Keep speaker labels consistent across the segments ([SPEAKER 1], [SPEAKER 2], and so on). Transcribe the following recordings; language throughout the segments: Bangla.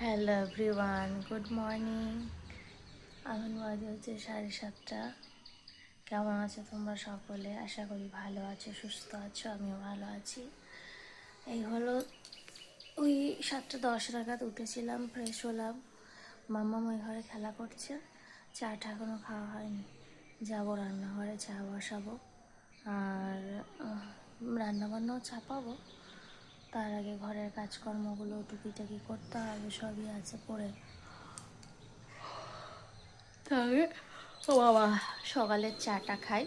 [SPEAKER 1] Hello everyone, good morning. এখন বাজে হচ্ছে সাড়ে সাতটা। কেমন আছো তোমরা সকলে? আশা করি ভালো আছো, সুস্থ আছো, আমিও ভালো আছি। এই হলো ওই সাতটা দশ নাগাদ উঠেছিলাম ফ্রেশ হলাম। মাম্মা ওই ঘরে খেলা করছে। চাটা এখনও খাওয়া হয়নি। যাব রান্নাঘরে, চা বসাবো। আর রান্নাবান্নাও চাপাবো। তার আগে ঘরের কাজকর্মগুলো টুকিটাকি করতে হবে সবই আছে পরে তবে ও বাবা সকালের চাটা খাই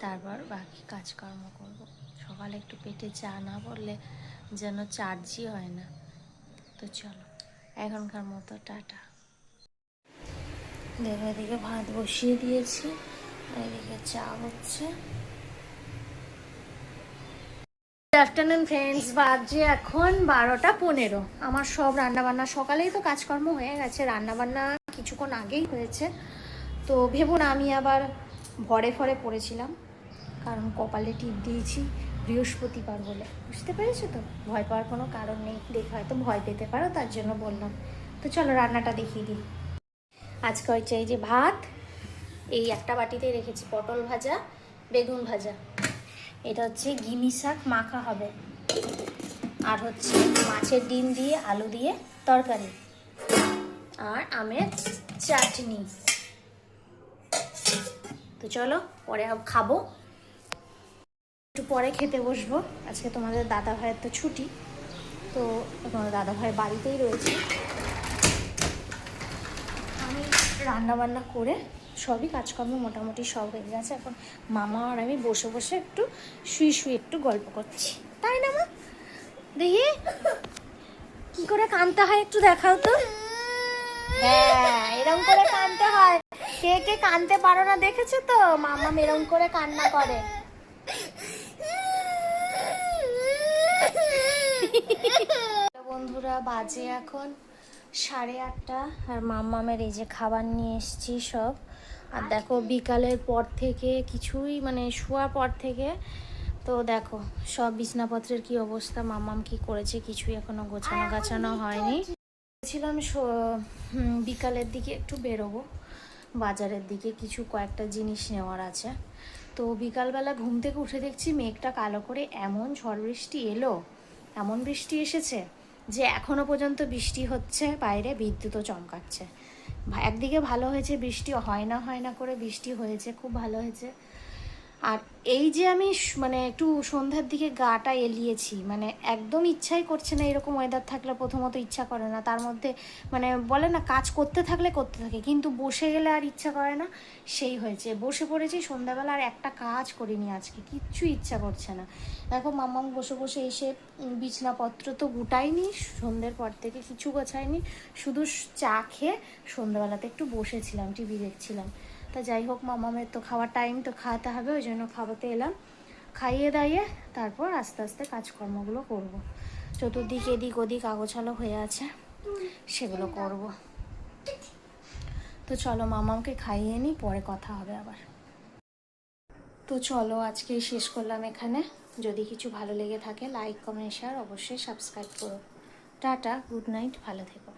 [SPEAKER 1] তারপর বাকি কাজকর্ম করব। সকালে একটু পেটে চা না পড়লে যেন চার্জই হয় না। তো চলো এখনকার মতো টাটা। দেখো এদিকে ভাত বসিয়ে দিয়েছি এদিকে চা হচ্ছে। গুড আফটারনুন ফ্রেন্ডস বাজে এখন বারোটা পনেরো। আমার সব রান্নাবান্না সকালেই তো কাজকর্ম হয়ে গেছে। রান্নাবান্না কিছুক্ষণ আগেই হয়েছে। তো ভেবো না, আমি আবার ভরে ফরে পড়েছিলাম। কারণ কপালে টিপ দিয়েছি বৃহস্পতিবার বলে। বুঝতে পেরেছ তো? ভয় পাওয়ার কোনো কারণ নেই। দেখে হয়তো ভয় পেতে পারো, তার জন্য বললাম। তো চলো রান্নাটা দেখিয়ে দিই। আজকে হচ্ছে এই যে ভাত। এই একটা বাটিতে রেখেছি পটল ভাজা, বেগুন ভাজা। এটা হচ্ছে গিমি শাক মাখা হবে। আর হচ্ছে মাছের ডিম দিয়ে, আলু দিয়ে তরকারি। আর আমের চাটনি। তো চলো, পরে খাব। একটু পরে খেতে বসবো। আজকে তোমাদের দাদা ভাইয়ের তো ছুটি। তো তোমাদের দাদা ভাই বাড়িতেই রয়েছে। আমি রান্না বান্না করে সবই কাজকর্ম মোটামুটি সব হয়ে গেছে। এখন মামা আর আমি বসে বসে একটু শুয়ে শুয়ে একটু গল্প করছি। তাই না মা? দেখি। কি করে কানতে হয় একটু দেখাও তো। হ্যাঁ এরকম করে কানতে হয়। কে কে কানতে পারো না দেখেছ তো? মামা এরকম করে কান্না করে। বন্ধুরা, বাজে এখন সাড়ে আটটা। আর মাম্মামের এই যে খাবার নিয়ে এসছি সব। আর দেখো বিকালের পর থেকে কিছুই মানে শোয়ার পর থেকে তো দেখো সব বিছনাপত্রের কি অবস্থা, মামাম কি করেছে কিছুই এখনও গোছানো গাছানো হয়নি। ছিলাম বিকালের দিকে একটু বেরোবো, বাজারের দিকে কিছু কয়েকটা জিনিস নেওয়ার আছে। তো বিকালবেলা ঘুম থেকে উঠে দেখছি মেঘটা কালো করে এমন ঝড় বৃষ্টি এলো, এমন বৃষ্টি এসেছে যে এখনও পর্যন্ত বৃষ্টি হচ্ছে, বাইরে বিদ্যুৎও চমকাচ্ছে। একদিকে ভালো হয়েছে বৃষ্টি হয় না হয় না করে বৃষ্টি হয়েছে খুব ভালো হয়েছে। আর এই যে আমি মানে একটু সন্ধ্যার দিকে গাটা এলিয়েছি মানে একদম ইচ্ছাই করছে না এরকম ওয়েদার থাকলে প্রথমত ইচ্ছা করে না। তার মধ্যে মানে বলে না, কাজ করতে থাকলে করতে থাকে, কিন্তু বসে গেলে আর ইচ্ছা করে না, সেই হয়েছে। বসে পড়েছি সন্ধ্যাবেলা আর একটা কাজ করিনি আজকে, কিচ্ছু ইচ্ছা করছে না। দেখো মাম্মাম বসে বসে এসে বিছনাপত্র তো গুটাইনি সন্ধ্যের পর থেকে কিছু গোছায়নি, শুধু চা খেয়ে সন্ধ্যাবেলাতে একটু বসেছিলাম, টিভি দেখছিলাম। তা যাই হোক, মামামের তো খাওয়ার টাইম তো খাওয়াতে হবে, ওই জন্য খাওয়াতে এলাম। খাইয়ে দাইয়ে তারপর আস্তে আস্তে কাজকর্মগুলো করব। চতুর্দিক এদিক ওদিক আগোছালো হয়ে আছে, সেগুলো করব। তো চলো মামামকে খাইয়ে নিই পরে কথা হবে আবার। তো চলো, আজকে শেষ করলাম এখানে। যদি কিছু ভালো লেগে থাকে লাইক কমেন্ট শেয়ার অবশ্যই সাবস্ক্রাইব করো। টাটা গুড নাইট ভালো থেকো।